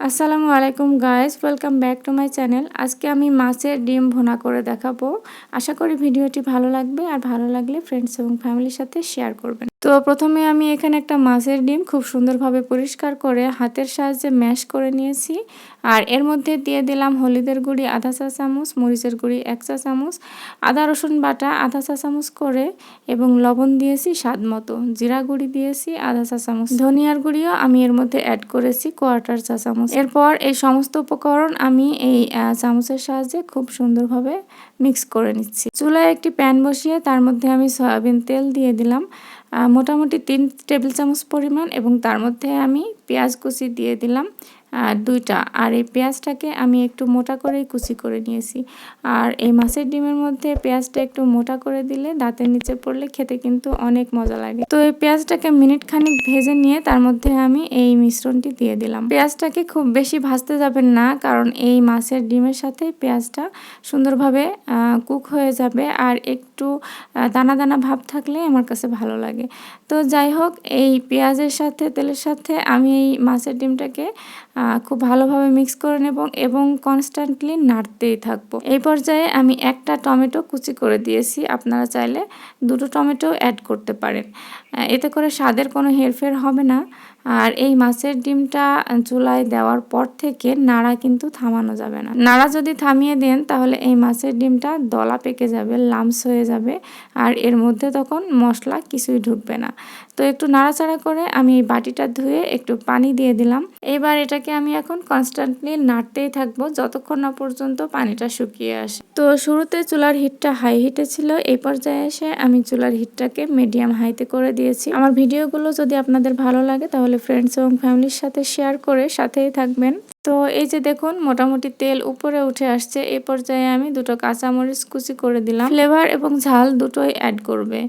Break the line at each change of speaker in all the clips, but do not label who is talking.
আসসালামু আলাইকুম guys welcome back to my channel আজকে আমি মাছের ডিম ভোনা করে দেখাবো। আশা করি ভিডিওটি ভালো লাগবে আর ভালো লাগলে ফ্রেন্ডস এবং ফ্যামিলির সাথে শেয়ার করবেন। তো প্রথমে আমি এখানে একটা মাছের ডিম খুব সুন্দরভাবে পরিষ্কার করে হাতের সাহায্যে ম্যাশ করে নিয়েছি। আর এর মধ্যে দিয়ে দিলাম হলুদের গুঁড়ি, আধা চা চামচ, মরিচের গুঁড়ি, এক চা চামচ, আদা, রসুন বাটা, আধা চা চামচ করে এবং লবণ দিয়েছি স্বাদ মতো। জিরা গুঁড়ি দিয়েছি, আধা চা চামচ। ধনিয়ার গুঁড়িও আমি এর মধ্যে অ্যাড করেছি কোয়ার্টার চা চামচ। এরপর এই সমস্ত উপকরণ আমি এই চামচের সাহায্যে খুব সুন্দরভাবে মিক্স করে নিচ্ছি। চুলায় একটি প্যান বসিয়ে তার মধ্যে আমি সয়াবিন তেল দিয়ে দিলাম। মোটামুটি তিন টেবিল চামচ পরিমাণ এবং তার মধ্যে আমি পেঁয়াজ কুচি দিয়ে দিলাম। আর দুইটা। আর এই পেঁয়াজটাকে আমি একটু মোটা করেই কুচি করে নিয়েছি। আর এই মাছের ডিমের মধ্যে পেঁয়াজটা একটু মোটা করে দিলে দাঁতের নিচে পড়লে খেতে কিন্তু অনেক মজা লাগে। তো এই পেঁয়াজটাকে মিনিট খানিক ভেজে নিয়ে তার মধ্যে আমি এই মিশ্রণটি দিয়ে দিলাম। পেঁয়াজটাকে খুব বেশি ভাজতে যাবেন না, কারণ এই মাছের ডিমের সাথে পেঁয়াজটা সুন্দরভাবে কুক হয়ে যাবে আর একটু দানা দানা ভাব থাকলে আমার কাছে ভালো লাগে। তো যাই হোক, এই পেঁয়াজের সাথে, তেলের সাথে আমি এই মাছের ডিমটাকে খুব ভালোভাবে মিক্স করে নেব এবং কনস্ট্যান্টলি নাড়তেই থাকব। এই পর্যায়ে আমি একটা টমেটো কুচি করে দিয়েছি। আপনারা চাইলে দুটো টমেটো অ্যাড করতে পারেন। এতে করে স্বাদের কোনো হেরফের হবে না। আর এই মাছের ডিমটা চুলায় দেওয়ার পর থেকে নাড়া কিন্তু থামানো যাবে না। নাড়া যদি থামিয়ে দেন, তাহলে এই মাছের ডিমটা দলা পেকে যাবে, লামস হয়ে যাবে আর এর মধ্যে তখন মশলা কিছুই ঢুকবে না। তো একটু নাড়াচাড়া করে আমি এই বাটিটা ধুয়ে একটু পানি দিয়ে দিলাম। এবার এটাকে আমি এখন কনস্ট্যান্টলি নাড়তেই থাকব যতক্ষণ না পর্যন্ত পানিটা শুকিয়ে আসে। তো শুরুতে চুলার হিটটা হাই হিটে ছিল, এই পর্যায়ে এসে আমি চুলার হিটটাকে মিডিয়াম হাইতে করে দিয়েছি। আমার ভিডিওগুলো যদি আপনাদের ভালো লাগে, তাহলে ফ্রেন্ডস এবং ফ্যামিলির সাথে শেয়ার করে সাথেই থাকবেন। তো এই যে দেখুন, মোটামুটি তেল উপরে উঠে আসছে এই পর্যায়ে আমি দুটো কাঁচামরিচ কুচি করে দিলাম। ফ্লেভার এবং ঝাল দুটোই অ্যাড করবে।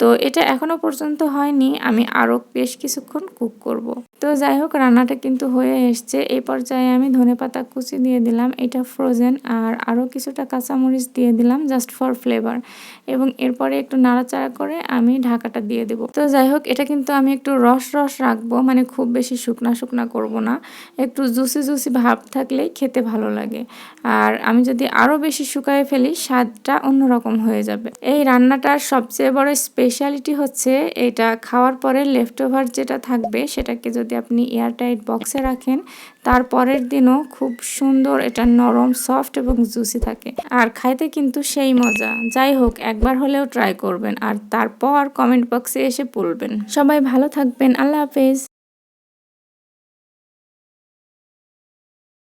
তো এটা এখনও পর্যন্ত হয়নি, আমি আরও বেশ কিছুক্ষণ কুক করব। তো যাই হোক, রান্নাটা কিন্তু হয়ে এসছে। এই পর্যায়ে আমি ধনেপাতা কুচি দিয়ে দিলাম, এটা ফ্রোজেন আর আরও কিছুটা কাঁচামরিচ দিয়ে দিলাম জাস্ট ফর ফ্লেভার এবং এরপরে একটু নাড়াচাড়া করে আমি ঢাকাটা দিয়ে দেবো। তো যাই হোক, এটা কিন্তু আমি একটু রস রস রাখব মানে খুব বেশি শুকনা শুকনা করব না। একটু জুসি জুসি ভাব থাকলেই খেতে ভালো লাগে। আর আমি যদি আরও বেশি শুকায় ফেলি, স্বাদটা অন্যরকম হয়ে যাবে। এই রান্নাটার সবচেয়ে বড় স্পেশালিটি হচ্ছে, এটা খাওয়ার পরে লেফট ওভার যেটা থাকবে, সেটাকে যদি আপনি এয়ারটাইট বক্সে রাখেন, তার পরের দিনও খুব সুন্দর এটা নরম, সফট এবং জুসি থাকে। আর খাইতে কিন্তু সেই মজা। যাই হোক, একবার হলেও ট্রাই করবেন। আর তারপর কমেন্ট বক্সে এসে বলবেন। সবাই ভালো থাকবেন। আল্লাহ হাফেজ।